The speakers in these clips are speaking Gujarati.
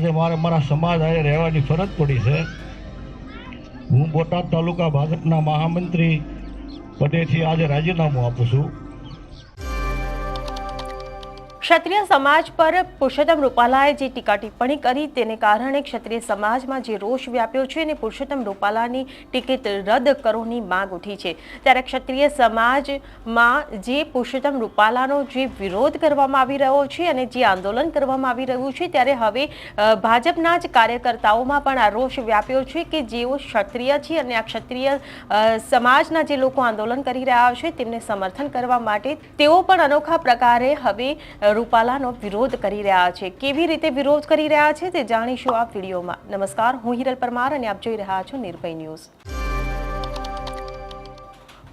આજે મારે મારા સમાજ આજે રહેવાની ફરજ પડી છે. હું બોટાદ તાલુકા ભાજપના મહામંત્રી પદેથી આજે રાજીનામું આપું છું. ક્ષત્રિય સમાજ પર પુરુષોત્તમ રૂપાલાએ જે ટીકા ટિપ્પણી કરી, તેને કારણે ક્ષત્રિય સમાજમાં જે રોષ વ્યાપ્યો છે અને પુરુષોત્તમ રૂપાલાની ટિકિટ રદ કરોની માંગ ઉઠી છે. ત્યારે ક્ષત્રિય સમાજમાં જે પુરુષોત્તમ રૂપાલાનો જે વિરોધ કરવામાં આવી રહ્યો છે અને જે આંદોલન કરવામાં આવી રહ્યું છે, ત્યારે હવે ભાજપના જ કાર્યકર્તાઓમાં પણ આ રોષ વ્યાપ્યો છે કે જેઓ ક્ષત્રિય છે અને આ ક્ષત્રિય સમાજના જે લોકો આંદોલન કરી રહ્યા છે, તેમને સમર્થન કરવા માટે તેઓ પણ અનોખા પ્રકારે હવે રૂપાલાનો વિરોધ કરી રહ્યા છે. કેવી રીતે વિરોધ કરી રહ્યા છે તે જાણીશું આ વિડીયોમાં. નમસ્કાર, હું હિરલ પરમાર અને આપ જોઈ રહ્યા છો નિર્ભય ન્યૂઝ.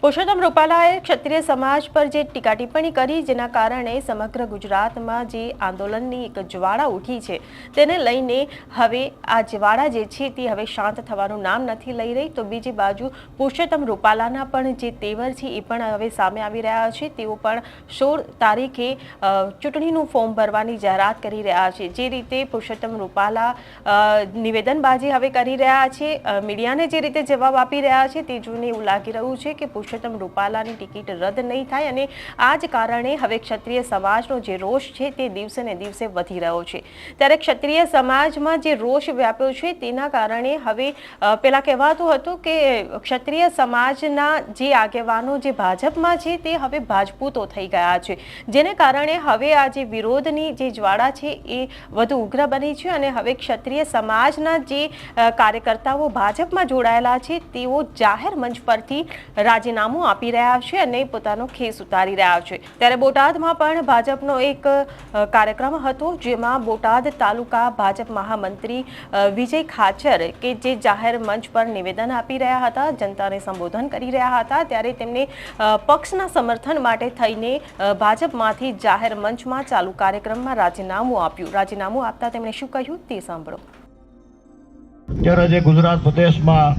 પુરુષોત્તમ રૂપાલાએ ક્ષત્રિય સમાજ પર જે ટીકા ટિપ્પણી કરી, જેના કારણે સમગ્ર ગુજરાતમાં જે આંદોલનની એક જ્વાળા ઉઠી છે, તેને લઈને હવે આ જ્વાળા જે છે તે હવે શાંત થવાનું નામ નથી લઈ રહી. તો બીજી બાજુ પુરુષોત્તમ રૂપાલાના પણ જે તેવર છે એ પણ હવે સામે આવી રહ્યા છે. તેઓ પણ સોળ તારીખે ચૂંટણીનું ફોર્મ ભરવાની જાહેરાત કરી રહ્યા છે. જે રીતે પુરુષોત્તમ રૂપાલા નિવેદનબાજી હવે કરી રહ્યા છે. મીડિયાને જે રીતે જવાબ આપી રહ્યા છે તે જોઈને એવું લાગી રહ્યું છે કે પુરુષોત્તમ રૂપાલાની ટિકિટ રદ નહીં થાય અને આ જ કારણે હવે ક્ષત્રિય સમાજનો જે રોષ છે તે દિવસે ને દિવસે વધી રહ્યો છે. ત્યારે ક્ષત્રિય સમાજમાં જે રોષ વ્યાપ્યો છે તેના કારણે હવે પેલા કહેવાતું હતું કે ક્ષત્રિય સમાજના જે આગેવાનો જે ભાજપમાં છે તે હવે ભાજપૂતો થઈ ગયા છે. જેને કારણે હવે આ જે વિરોધની જે જ્વાળા છે એ વધુ ઉગ્ર બની છે અને હવે ક્ષત્રિય સમાજના જે કાર્યકર્તાઓ ભાજપમાં જોડાયેલા છે તેઓ જાહેર મંચ પરથી રાજીનામું આપી રહ્યા છે અને પોતાનો ખેસ ઉતારી રહ્યા છે. ત્યારે બોટાદમાં પણ ભાજપનો એક કાર્યક્રમ હતો જેમાં બોટાદ તાલુકા ભાજપ મહામંત્રી વિજય ખાચર કે જે જાહેર મંચ પર નિવેદન આપી રહ્યા હતા, જનતાને સંબોધન કરી રહ્યા હતા, ત્યારે તેમને પક્ષના સમર્થન માટે થઈને ભાજપમાંથી જાહેર મંચમાં ચાલુ કાર્યક્રમમાં રાજીનામું આપ્યું. રાજીનામું આપતા તેમણે શું કહ્યું તે સાંભળો. અત્યારે જે ગુજરાત પ્રદેશમાં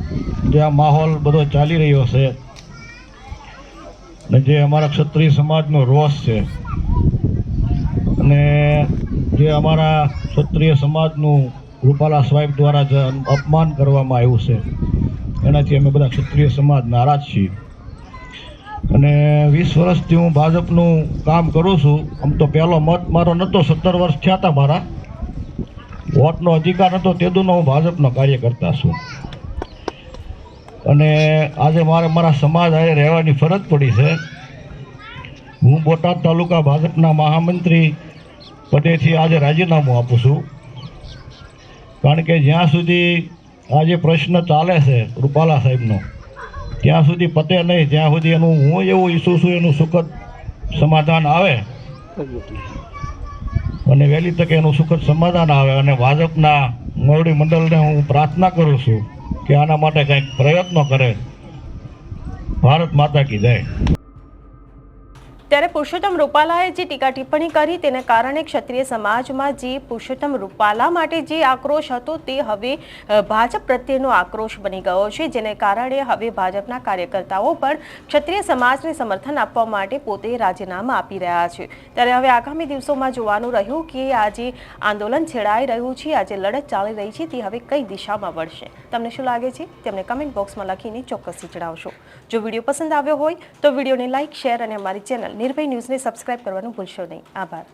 જે આ માહોલ બધો ચાલી રહ્યો છે અને જે અમારા ક્ષત્રિય સમાજનો રોષ છે. અને જે અમારા ક્ષત્રિય સમાજનું રૂપાલા સાહેબ દ્વારા જે અપમાન કરવામાં આવ્યું છે. એનાથી અમે બધા ક્ષત્રિય સમાજ નારાજ છીએ. અને વીસ વર્ષથી હું ભાજપનું કામ કરું છું. આમ તો પહેલો મત મારો નહોતો, સત્તર વર્ષ થયા હતા મારા. વોટનો અધિકાર હતો તેદુનો હું ભાજપનો કાર્યકર્તા છું. અને આજે મારે મારા સમાજ આજે રહેવાની ફરજ પડી છે. હું બોટાદ તાલુકા ભાજપના મહામંત્રી પદેથી આજે રાજીનામું આપું છું. કારણ કે જ્યાં સુધી આ જે પ્રશ્ન ચાલે છે રૂપાલા સાહેબનો, ત્યાં સુધી પતે નહીં જ્યાં સુધી એનું હું એવું ઈચ્છું છું એનું સુખદ સમાધાન આવે. અને વહેલી તકે એનું સુખદ સમાધાન આવે અને ભાજપના મોવડી મંડળને હું પ્રાર્થના કરું છું. કે આના માટે કંઈક પ્રયત્નો કરે. ભારત માતા કી જય. ત્યારે પુરુષોત્તમ રૂપાલાએ જે ટીકા ટિપ્પણી કરી, તેને કારણે ક્ષત્રિય સમાજમાં જે પુરુષોત્તમ રૂપાલા માટે જે આક્રોશ હતો, તે હવે ભાજપ પ્રત્યેનો આક્રોશ બની ગયો છે, જેને કારણે હવે ભાજપના કાર્યકર્તાઓ પણ ક્ષત્રિય સમાજને સમર્થન આપવા માટે પોતે રાજીનામા આપી રહ્યા છે. ત્યારે હવે આગામી દિવસોમાં જોવાનું રહ્યું કે આ જે આંદોલન છેડાઈ રહ્યું છે આ જે લડત ચાલી રહી છે, તે હવે કઈ દિશામાં વળશે? તમને શું લાગે છે? તેમને કમેન્ટ બોક્સમાં લખીને ચોક્કસથી જણાવશો. જો વીડિયો પસંદ આવ્યો હોય, તો વિડીયોને લાઇક શેર અને અમારી ચેનલ નિર્ભય ન્યૂઝને સબસ્ક્રાઇબ કરવાનું ભૂલશો નહીં. આભાર.